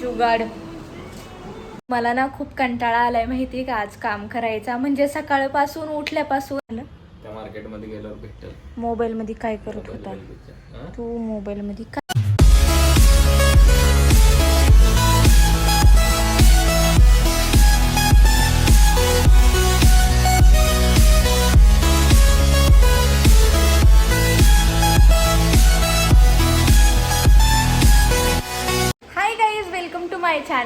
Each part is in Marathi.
जुगाड. मला ना खूप कंटाळा आलाय माहिती का? आज काम करायचा. म्हणजे सकाळपासून उठल्यापासून. त्या मार्केटमध्ये गेल्यावर भेटेल. मोबाईल मध्ये काय करत होता? तू मोबाईल मध्ये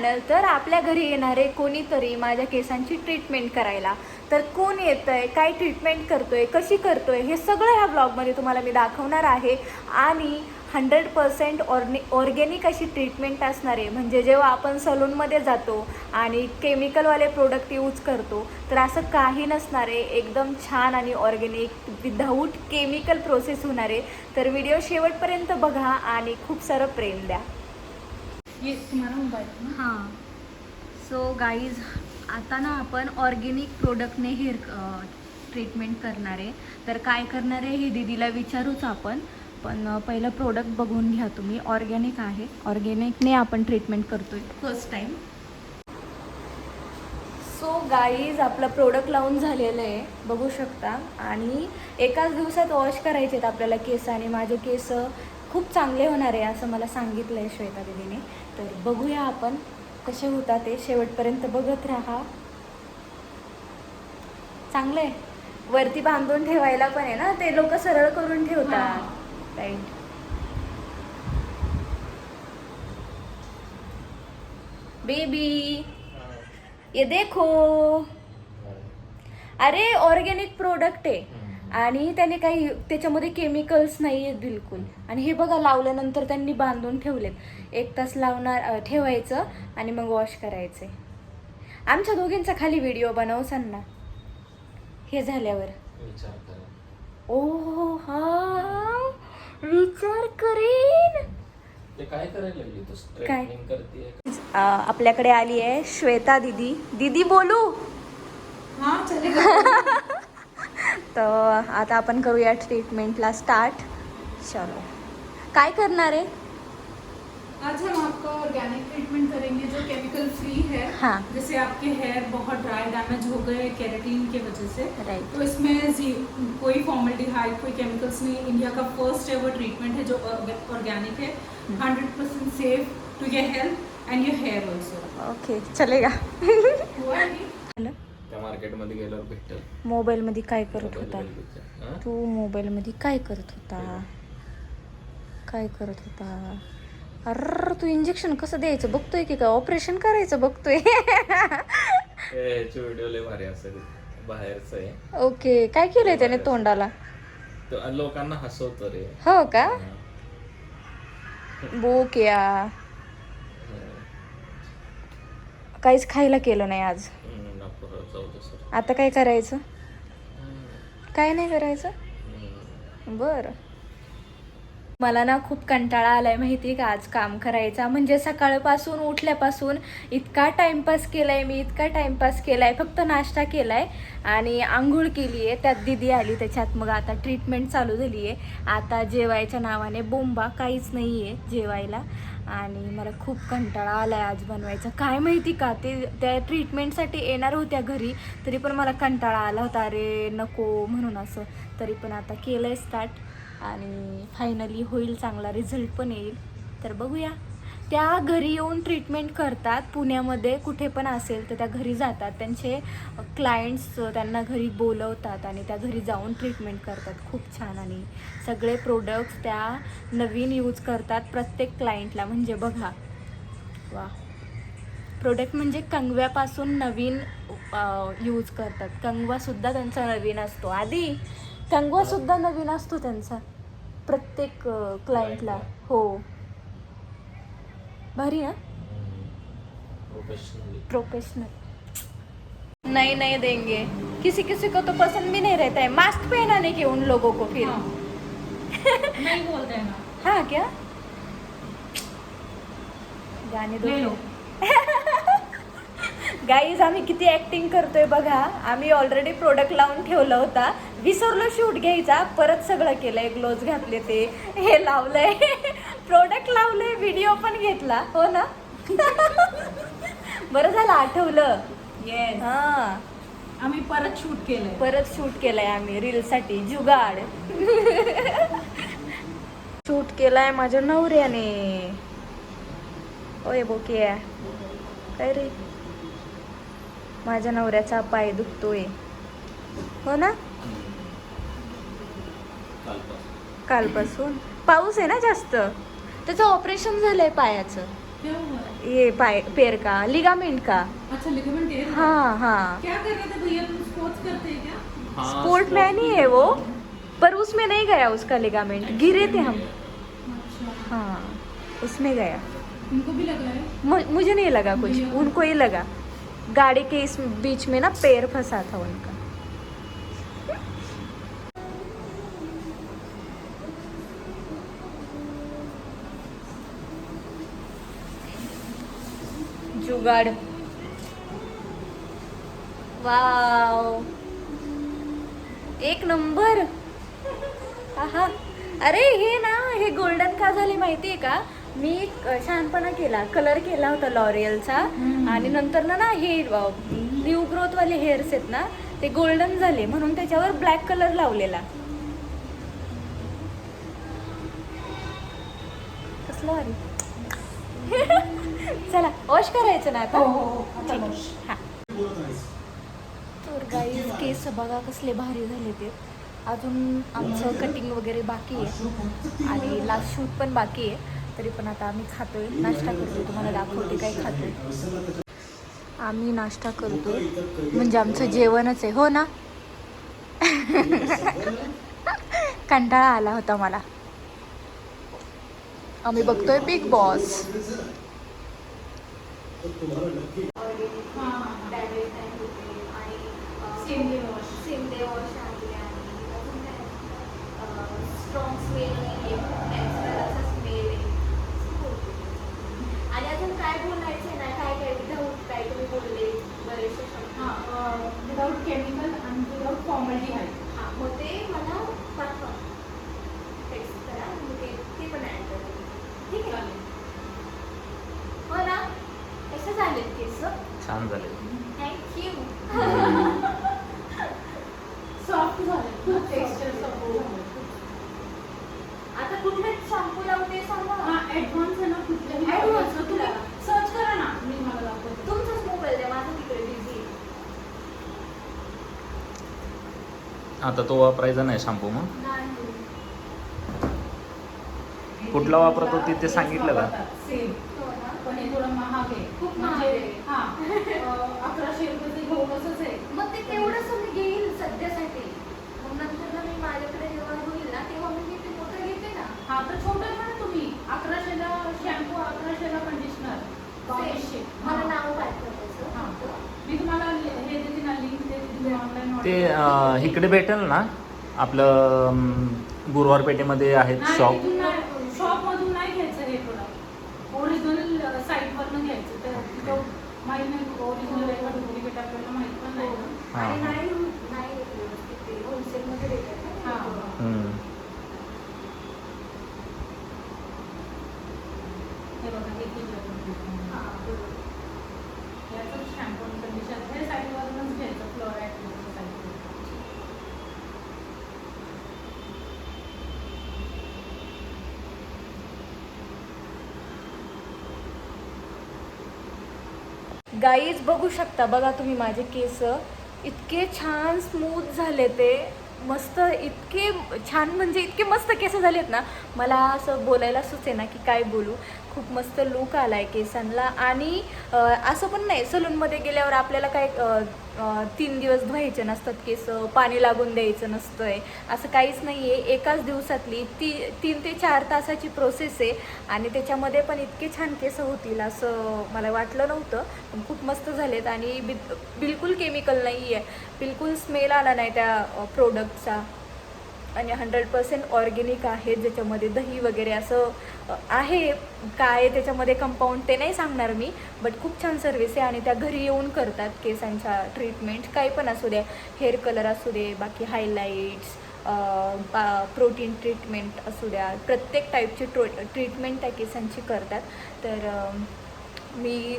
चॅनल तर आपल्या घरी येणारे कोणीतरी माझ्या केसांची ट्रीटमेंट करायला. तर कोण येतंय काय ट्रीटमेंट करतो आहे कशी करतो आहे हे सगळं ह्या ब्लॉगमध्ये तुम्हाला मी दाखवणार आहे. आणि हंड्रेड पर्सेंट ऑर्नि ऑर्गेनिक अशी ट्रीटमेंट असणार आहे. म्हणजे जेव्हा आपण सलूनमध्ये जातो आणि केमिकलवाले प्रोडक्ट यूज करतो तर असं काही नसणार आहे. एकदम छान आणि ऑर्गेनिक विदाऊट केमिकल प्रोसेस होणार आहे. तर व्हिडिओ शेवटपर्यंत बघा आणि खूप सारं प्रेम द्या. ये हां. सो गाईज आता ना आपण ऑर्गेनिक प्रोडक्टने हेअर ट्रीटमेंट करणार आहे. तर काय करणार आहे हे दीदीला विचारूच आपण. पण पहिलं प्रोडक्ट बघून घ्या तुम्ही. ऑर्गॅनिक आहे. ऑर्गॅनिकने आपण ट्रीटमेंट करतोय. फर्स्ट टाईम सो गाईज आपलं प्रोडक्ट लावून झालेलं आहे. बघू शकता. आणि एकाच दिवसात वॉश करायचे आहेत आपल्याला केस आणि माझे केस. खूप चांगले होणार आहे असं मला सांगितलं आहे श्वेता दिदीने. तर बघूया आपण कसे होतात ते. शेवटपर्यंत बघत राहा. चांगलं आहे वरती बांधून ठेवायला पण आहे ना ते लोक सरळ करून ठेवतात. राईट बेबी ये देखो. अरे ऑर्गॅनिक प्रोडक्ट आहे. आणि त्याने काही त्याच्यामध्ये केमिकल्स नाही आहेत बिलकुल. आणि हे बघा लावल्यानंतर त्यांनी बांधून ठेवलेत. एक तास लावणार ठेवायचं आणि मग वॉश करायचे. आमच्या दोघींचा खाली व्हिडिओ बनवसान ना हे झाल्यावर. विचार करा. ओ हा विचार करेन. ते काय आपल्याकडे आली आहे श्वेता दिदी. दिदी बोलू. हाँ तर आता आपण करूया ट्रीटमेंटला स्टार्ट चलो. काय करणार आहे? आज हम आपका ऑर्गेनिक ट्रीटमेंट करेंगे जो केमिकल फ्री है. हाँ। जैसे आपके हेयर बहुत ड्राई डैमेज हो गए केराटिन की वजह से. राइट तो इसमें कोई फॉर्मेल्डिहाइड कोई केमिकल्स नहीं. इंडिया का फ़र्स्ट एवर ट्रीटमेंट है जो ऑर्गेनिक है. Hundred percent safe to your health and your hair also okay चलेगा. है? हॅलो त्या मार्केटमध्ये गेल्यावर भेटेल. मोबाईलमध्ये काय करत होता? तू मोबाईलमध्ये काय करत होता? काय करत होता? अर तू इंजेक्शन कसं द्यायचं? बघतोय की काय? ऑपरेशन करायचं बघतोय. ए, ह्याचे व्हिडिओ लय भारी असेल. बाहेरचं आहे. ओके काय केलंय त्याने तोंडाला? तो लोकांना हसवतो रे. हो का. बोक या काहीच खायला केलं नाही आज हम्म, नको राव, जाऊ दे सर आता काय करायचं? काय नाही करायचं? बर. मला ना खूप कंटाळा आलाय माहिती का आज काम करायचा. म्हणजे सकाळपासून उठल्यापासून इतका टाइमपास केलाय मी इतका टाइमपास केलाय. फक्त नाश्ता केलाय आणि आंघोळ केली आहे त्यात दिदी आली त्याच्यात. मग आता ट्रीटमेंट चालू झाली आहे आता जेवायच्या नावाने बोंबा काहीच नाही आहे जेवायला. आणि मला खूप कंटाळा आला आहे आज बनवायचा. काय माहिती का ते त्या ट्रीटमेंटसाठी येणार होत्या घरी तरी पण मला कंटाळा आला होता. अरे नको म्हणून असं. तरी पण आता केलं आहे स्टार्ट आणि फायनली होईल चांगला रिझल्ट पण येईल. तर बघूया. त्या घरी येऊन ट्रीटमेंट करतात. पुण्यामध्ये कुठे पण असेल तर त्या घरी जातात. त्यांचे क्लायंट्स त्यांना घरी बोलवतात आणि त्या घरी जाऊन ट्रीटमेंट करतात. खूप छान आणि सगळे प्रोडक्ट्स त्या नवीन यूज करतात प्रत्येक क्लायंटला म्हणजे बघा वा प्रोडक्ट म्हणजे कंगव्यापासून नवीन यूज करतात. कंगवासुद्धा त्यांचा नवीन असतो. आधी कंगवासुद्धा नवीन असतो त्यांचा. प्रत्येक क्लायंटला हो. भारी ना? प्रोफेशनली प्रोफेशनल नहीं नहीं देंगे. किसी किसी को तो पसंद भी नहीं रहता है. मास्क पहनाने के उन लोगों को फिर. हाँ। नहीं बोलते हैं ना. हाँ क्या? ले लो. गाईज आम्ही किती ऍक्टिंग करतोय बघा. आम्ही ऑलरेडी प्रोडक्ट लावून ठेवला होता. विसरलो शूट घ्यायचा. परत सगळं केलंय. ग्लोव्ज घातले ते. हे लावलंय. प्रोडक्ट लावलंय व्हिडिओ पण घेतला हो ना? बरं झालं आठवलं. येस हा. आम्ही परत शूट केलंय. परत शूट केलंय आम्ही रील साठी जुगाड. शूट केलाय माझ्या नवऱ्याने. ओय बोके. काय रे? माझ्या नवऱ्याचा पाय दुखतोय. हो ना? कालपासून. कालपासून? पाऊस आहे ना जास्त? त्याचं ऑपरेशन झालंय पायाचं. क्या हुआ है? ये पाय पेर का? लिगामेंट का? अच्छा लिगामेंट टेयर है? हाँ हाँ. क्या कर रहे थे भैया? तुम स्पोर्ट्स करते हैं क्या? हाँ, स्पोर्ट मैन ही है वो पर उसमें नहीं गया उसका लिगामेंट। गिरे थे हम। अच्छा। हाँ उसमें गया। उनको भी लगा है? मु- मुझे नहीं लगा कुछ उनको ही लगा। गाड़ी के इस बीच में ना पैर फंसा था उनका। जुगाड़. वाव. एक नंबर. आहा. अरे हे ना हे गोल्डन का झाले माहिती आहे का? मी शहाणपणा केला कलर केला होता लॉरियलचा. आणि नंतर ना ना हे न्यू ग्रोथ वाले हेअर्स आहेत ना ते गोल्डन झाले म्हणून त्याच्यावर ब्लॅक कलर लावलेला. कसलं चला वॉश करायचं ना आता? हो, हो, हो. हा. तर गाईज केस बघा कसले भारी झाले ते. अजून आमचं कटिंग वगैरे बाकी आहे. आणि लास्ट शूट पण बाकी आहे. तरी पण आता आम्ही खातोय. नाश्ता करतोय. तुम्हाला दाखवते काय खातोय. आम्ही नाश्ता करतोय. म्हणजे आमचं जेवणच आहे. हो ना? कंटाळा आला होता मला. आम्ही बघतोय Big Boss Wash. Shinde wash आहे आणि अजून काय स्ट्रॉंग स्मेल नाही आहे नॅचरल असा स्मेल आहे. आणि अजून काय बोलायचं ना काय काय विधाऊट काय तुम्ही बोलले बरेचसे हाँ केमिकल एंड विदाउट फॉर्मलिटी हां मग ते मला पाठवा टेक्स्ट करा मग ते ते पण ॲड करा ठीक आहे हो ना कसे झालेत केस छान झाले थँक्यू सॉफ्ट झाले टेक्स्चर सपोर्ट आता कुठले शॅम्पू लावते सांगा. हा ऍडव्हान्स आहे ना तुम्ही कुठला? सर्च करा ना. मी मला दाखवते. तुमचाच मोबाईल द्या माझा तिकडे बिझी आता तो वापरायचा नाही शॅम्पू मग? कुठला वापरत होती ते सांगितलं का? सेम हो ना. पण हे थोडं महाग आहे. खूप म्हणजे महाग आहे. हा. अं, अकराशे रुपये घेऊन असंच आहे. मग ते तेवढंच मी घेईल सध्यासाठी. मग नंतर ना मी माझ्याकडे जेव्हा होईल ना तेव्हा मी मी ते मोठं घेते ना हा तर छोटं घ्या ना तुम्ही. अकराशेला शॅम्पू अकराशेला कंडिशनर बावीसशे मला नाव पाठवायचं हा. मी तुम्हाला हे देते ना लिंक देते ऑनलाईन ते अं, इकडे भेटेल ना? आपलं अं, गुरुवार पेठेमध्ये आहेत शॉप शॉप मधून नाही घ्यायचं हे प्रोडक्ट ओरिजिनल साईटवरनं घ्यायचं. तर तिथं माहीत नाही ओरिजिनल आहे का डुप्लिकेट आपल्याला माहीत पण नाही. ना. हां, आणि नाही येत व्यवस्थित ते होलसेलमध्ये देतात ना हा. ते. हम्म. हे बघा हे याचं शॅम्पू आणि हे घ्यायचं फ्लोराईड गाईज बघू शकता बघा तुम्ही माझे केस. इतके छान स्मूथ झाले ते. मस्त इतके छान म्हणजे इतके मस्त केस झालेत ना. मला असं बोलायला सुचे ना की काय बोलू. खूप मस्त लुक आला आहे केसांना आणि असं पण नाही सलूनमध्ये गेल्यावर आपल्याला काय तीन दिवस धुवायचे नसतात केस पाणी लागून द्यायचं नसतं आहे असं काहीच नाही आहे एकाच दिवसातली ती तीन ते चार तासाची प्रोसेस आहे. आणि त्याच्यामध्ये पण इतके छान केस होतील असं मला वाटलं नव्हतं. पण खूप मस्त झालेत आणि बि बिलकुल केमिकल नाही आहे बिलकुल स्मेल आला नाही त्या प्रोडक्टचा आणि हंड्रेड पर्सेंट ऑर्गेनिक आहे ज्याच्यामध्ये दही वगैरे असं आहे. काय त्याच्यामध्ये कंपाऊंड ते नाही सांगणार मी बट खूप छान सर्विस आहे आणि त्या घरी येऊन करतात केसांच्या ट्रीटमेंट काही पण असू द्या हेअर कलर असू दे बाकी हायलाईट्स प्रोटीन ट्रीटमेंट असू द्या प्रत्येक टाईपची ट्रो ट्रीटमेंट त्या केसांची करतात. तर मी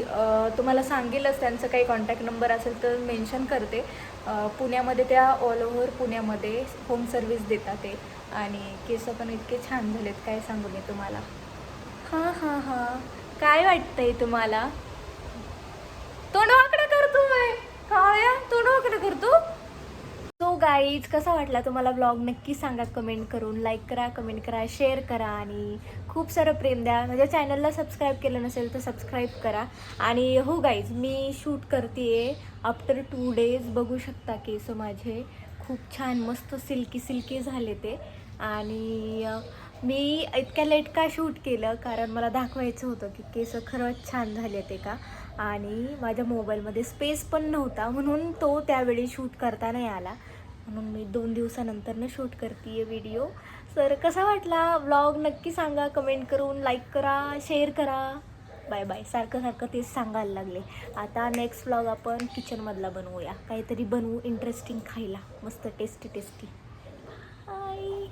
तुम्हाला सांगेलच त्यांचं काही कॉन्टॅक्ट नंबर असेल तर मेन्शन करते. पुण्यामध्ये त्या ऑल ओव्हर पुण्यामध्ये होम सर्विस देतात ते. आणि केस पण इतके छान झालेत काय सांगू मी तुम्हाला. हां हां हां. काय वाटतंय तुम्हाला? तोंड वाकडं करतोय काळ्या तोंड वाकडं करतो गाईज कसा वाटला तुम्हाला ब्लॉग नक्की सांगा कमेंट करून. लाईक करा कमेंट करा शेअर करा आणि खूप सारं प्रेम द्या. माझ्या चॅनलला सबस्क्राईब केलं नसेल तर सबस्क्राईब करा. आणि हो गाईज मी शूट करते आफ्टर टू डेज बघू शकता केस माझे. खूप छान मस्त सिल्की सिल्की झाले ते. आणि मी इतक्या लेट का शूट केलं? कारण मला दाखवायचं होतं की केस खरंच छान झाले ते का? आणि माझ्या मोबाईलमध्ये स्पेस पण नव्हता. म्हणून तो त्यावेळी शूट करता नाही आला. म्हणून मी दोन दिवसानंतरनं शूट करते व्हिडिओ तर कसा वाटला व्लॉग नक्की सांगा. कमेंट करून लाईक करा शेअर करा. बाय बाय सारखं सारखं तेच सांगायला लागले. आता नेक्स्ट व्लॉग आपण किचनमधला बनवूया. काहीतरी बनवू इंटरेस्टिंग खायला. मस्त टेस्टी टेस्टी बाय